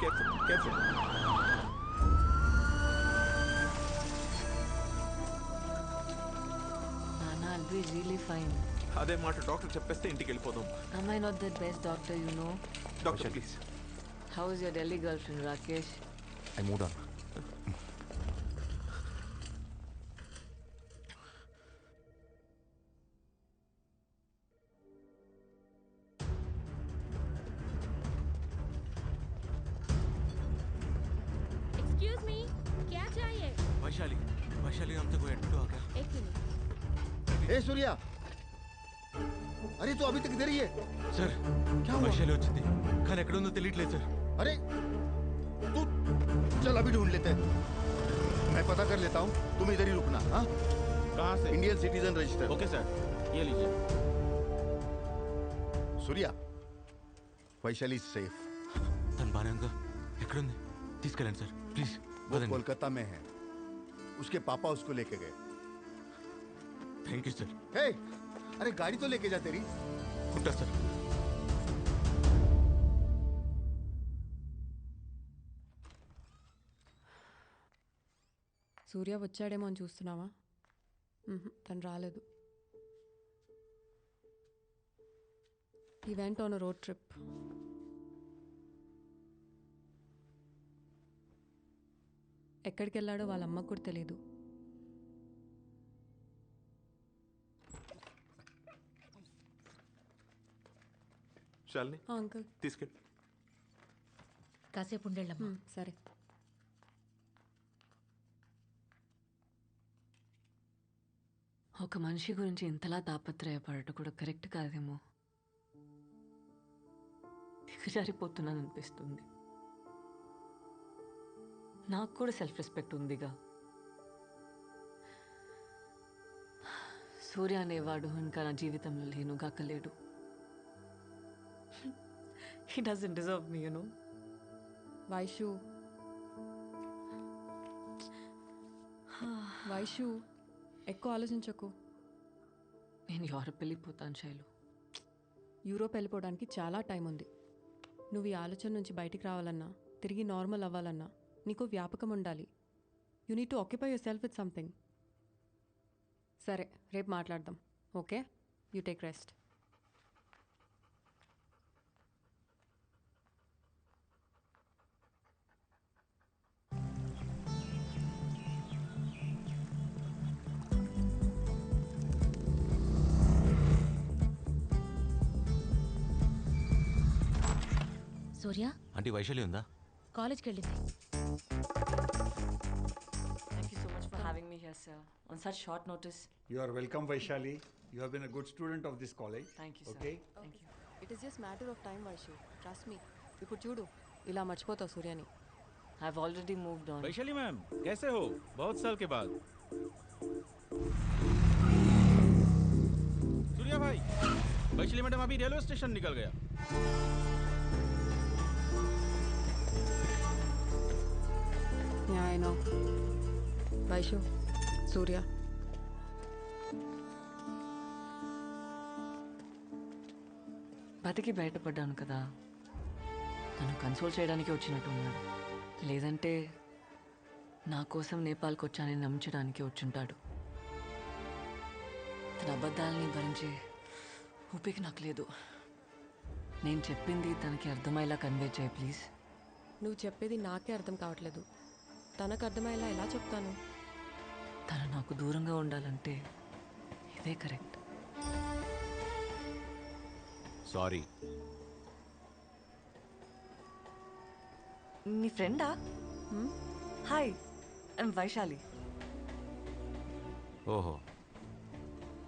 Careful, careful. Nana, I'll be really fine. అదే మాట doctor చెప్పేస్తే ఇంటికి వెళ్ళిపోదాం Am I not the best doctor you know? Doctor please How is your Delhi girlfriend, Rakesh? I mood on ए सूर्या अरे तू अभी तक इधर ही है సార్ क्या हुआ? వైశాలి వచ్చింది కానీ ఎక్కడ ఉందో తెలియట్లేదు సార్ अरे तू चल अभी ढूंढ लेते हैं मैं पता कर लेता हूँ तुम इधर ही रुकना हाँ कहाँ से Indian citizen register okay sir ये लीजिए सूर्या वैशाली सेफ తను బాగానే ఉందా ఎక్కడుంది తీసుకెళ్ళండి సార్ ప్లీజ్ वो వదండి कोलकाता में है उसके पापा उसको लेके गए థ్యాంక్ యూ సార్ हे अरे गाड़ी तो लेके जा तेरी ఉంటా సార్ సూర్య వచ్చాడేమో అని చూస్తున్నావా మ్హూ, తను రాలేదు ఈ వెంట ఆన్ రోడ్ ట్రిప్ ఎక్కడికి వెళ్ళాడో వాళ్ళ అమ్మకు కూడా తెలియదు శాలిని ఆ, అంకుల్. తీసుకెళ్ళి. కాసేపు ఉండేళ్ళమ్మా. మ్, సరే. ఒక మనిషి గురించి ఇంతలా తాపత్రయపడటం కూడా కరెక్ట్ కాదేమో. దిగజారిపోతున్నాను అనిపిస్తుంది నాకు కూడా సెల్ఫ్ రెస్పెక్ట్ ఉందిగా. సూర్య అనేవాడు ఇంకా నా జీవితంలో లేనుగా లేడు. He doesn't deserve me you know Vaishu. Vaishu ఎక్కువ ఆలోచించకు. నేను యూరప్ వెళ్ళిపోతాను శైలు. యూరోప్ వెళ్ళిపోవడానికి చాలా టైం ఉంది. నువ్వు ఈ ఆలోచన నుంచి బయటికి రావాలన్నా తిరిగి నార్మల్ అవ్వాలన్నా నీకు వ్యాపకం ఉండాలి you need to occupy yourself with something సరే రేపు మాట్లాడదాం. Okay? You take rest Surya? Aunty Vaishali ఉందా? కాలేజ్కి వెళ్ళింది. Having me here sir on such short notice You are welcome, Vaishali. You have been a good student of this college. Thank you sir Okay. Thank you it is just matter of time Vaishu trust me ఇప్పుడు చూడు ఇలా మర్చిపోతావు సూర్యని I have already moved on Vaishali ma'am कैसे हो बहुत साल के बाद सूर्या भाई वैशाली मैडम अभी रेलवे स्टेशन निकल गया ఐ నో వైషు Surya బతికి బయటపడ్డాను కదా. తను కన్సోల్ చేయడానికి వచ్చినట్టున్నాడు లేదంటే నా కోసం నేపాల్కి వచ్చానని నమ్మించడానికి వచ్చుంటాడు. తన అబద్ధాలని భరించే ఊపిక నాకు లేదు. నేను చెప్పింది తనకి అర్థమయ్యేలా కన్వే చేయి ప్లీజ్ నువ్వు చెప్పేది నాకే అర్థం కావట్లేదు. తనకు అర్థమయ్యేలా ఎలా చెప్తాను? తను నాకు దూరంగా ఉండాలంటే ఇదే కరెక్ట్. సారీ. నీ ఫ్రెండా? హాయ్ ఐమ్ వైశాలి ఓహో.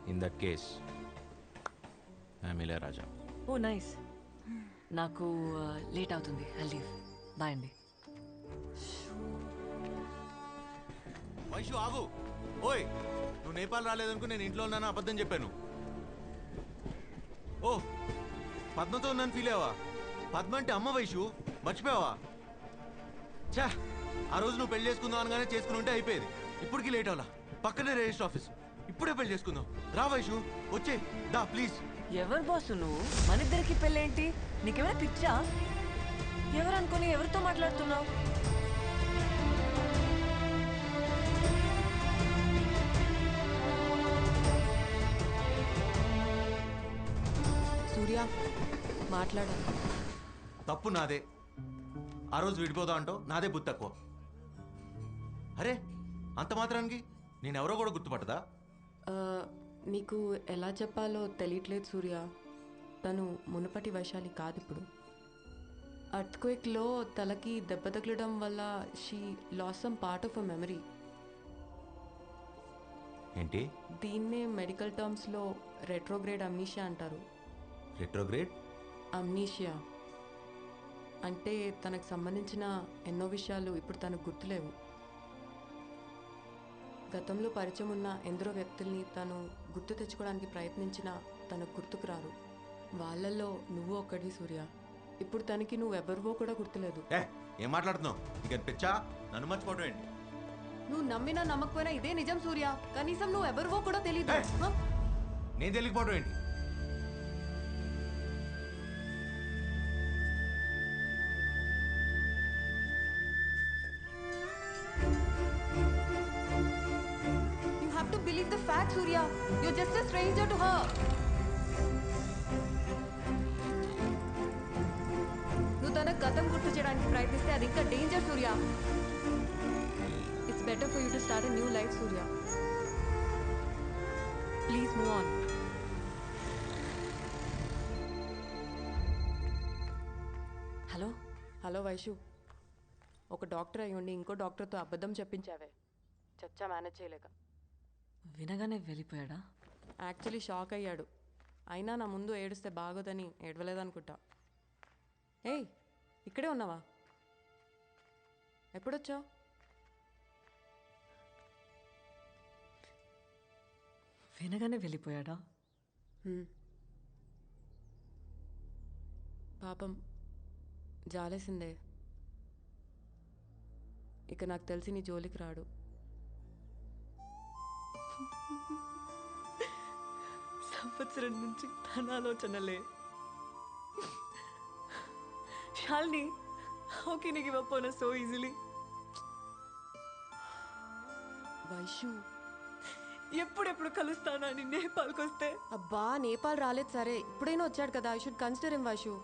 In that case Ilaiyaraaja oh nice నాకు లేట్ అవుతుంది. ఐ లీవ్ బాయ్ అండి. వైషు ఆగు. ఓయ్ నువ్వు నేపాల్ రాలేదనుకుని నేను ఇంట్లో ఉన్నాను అబద్ధం చెప్పాను. ఓ పద్మతో ఉన్నాను ఫీల్ అయ్యావా? పద్మ అంటే అమ్మ వైషు మర్చిపోయావా? ఛా ఆ రోజు నువ్వు పెళ్ళి చేసుకుందాం అనగానే చేసుకుని ఉంటే అయిపోయేది. ఇప్పటికి లేట్ అవ్వాలా? పక్కనే రిజిస్టర్ ఆఫీస్. ఇప్పుడే పెళ్ళి చేసుకుందాం. రా వైషు వచ్చే దా ప్లీజ్ ఎవరు బాసు నువ్వు? మన ఇద్దరికి పెళ్ళేంటి? నీకేమైనా పిచ్చా? ఎవరు అనుకుని ఎవరితో మాట్లాడుతున్నావు? సూర్య మాట్లాడాలి తప్పు నాదే. ఆ రోజు విడిపోదాం అంటావు నాదే బుద్ధి తక్కువ. అరే అంత మాత్రానికి? నేనెవరో కూడా గుర్తుపట్టదా? ఆ, నీకు ఎలా చెప్పాలో తెలియట్లేదు సూర్య. తను మునుపటి వైశాలి కాదు ఇప్పుడు అర్త్క్వేక్లో తలకి దెబ్బ తగలడం వల్ల she loss some part of a memory. ఏంటి? దీన్నే మెడికల్ టర్మ్స్లో రెట్రోగ్రేడ్ అమ్నీషియా అంటారు. రెట్రోగ్రేడ్ అమ్నీషియా అంటే తనకు సంబంధించిన ఎన్నో విషయాలు ఇప్పుడు తనకు గుర్తులేవు. గతంలో పరిచయం ఉన్న ఎందరో వ్యక్తుల్ని తను గుర్తు తెచ్చుకోవడానికి ప్రయత్నించినా తనకు గుర్తుకు రారు. వాళ్ళల్లో నువ్వు ఒక్కడి సూర్య. ఇప్పుడు తనకి నువ్వెవరివో కూడా గుర్తులేదు. ఏ మాట్లాడుతున్నావు? నన్ను మర్చిపోవడం ఏంటి? నువ్వు నమ్మినా నమ్మకపోయినా ఇదే నిజం సూర్య. కనీసం నువ్వు ఎవరివో కూడా తెలియదు! నేను తెలియకపోవడం ఏంటి? Fact, Surya. You're just a stranger to her. నువ్వు తన గతం గుర్తు చేయడానికి ప్రయత్నిస్తే అది ఇంకా danger Surya it's better for you to start new life Surya please move on hello hello Vaishu ఒక డాక్టర్ అయి ఉండి ఇంకో డాక్టర్తో అబద్ధం చెప్పించావే. చచ్చా మేనేజ్ చేయలేక. వినగానే వెళ్ళిపోయాడా? యాక్చువల్లీ షాక్ అయ్యాడు. అయినా నా ముందు ఏడుస్తే బాగోదని ఏడవలేదనుకుంటా. ఏయ్ ఇక్కడే ఉన్నావా? ఎప్పుడొచ్చావు? వినగానే వెళ్ళిపోయాడా? పాపం జాలేసిందే. ఇక నాకు తెలిసి నీ జోలికి రాడు. సంవత్సరం నుంచి తన ఆలోచనలే Shalini how can you give up on so easily Vaishu. ఎప్పుడెప్పుడు కలుస్తానని నేపాల్కి వస్తే? అబ్బా నేపాల్ రాలేదు సరే. ఇప్పుడైనా వచ్చాడు కదా I should consider him Vaishu.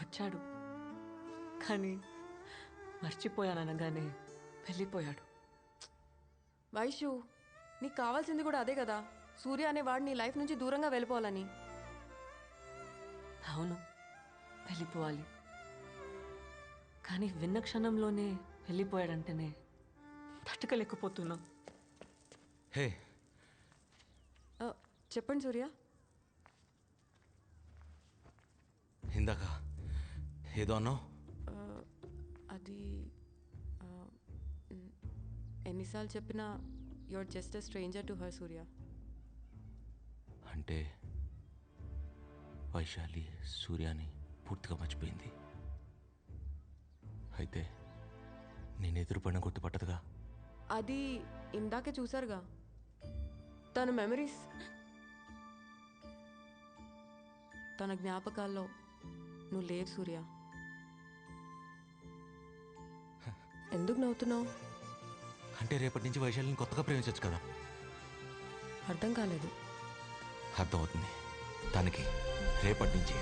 వచ్చాడు. కానీ మర్చిపోయాననగానే వెళ్ళిపోయాడు. వైషు నీకు కావాల్సింది కూడా అదే కదా. సూర్య అనేవాడు నీ లైఫ్ నుంచి దూరంగా వెళ్ళిపోవాలని. అవును వెళ్ళిపోవాలి. కానీ విన్న క్షణంలోనే వెళ్ళిపోయాడంటేనే తట్టుకోలేకపోతున్నా. హే. చెప్పండి సూర్య. ఇందాక ఏదో అన్నావు? అది ఎన్నిసార్లు చెప్పినా you're just a stranger to her Surya అంటే వైశాలి సూర్యాని పూర్తిగా మర్చిపోయింది. అయితే నేను ఎదురుపడిన గుర్తుపట్టదుగా అది ఇందాకే చూసారుగా తన మెమరీస్ తన జ్ఞాపకాల్లో నువ్వు లేవు సూర్య. ఎందుకు నవ్వుతున్నావు? అంటే రేపటి నుంచి వైశాలిని కొత్తగా ప్రేమించవచ్చు కదా. అర్థం కాలేదు. అర్థమవుతుంది. దానికి రేపటి నుంచి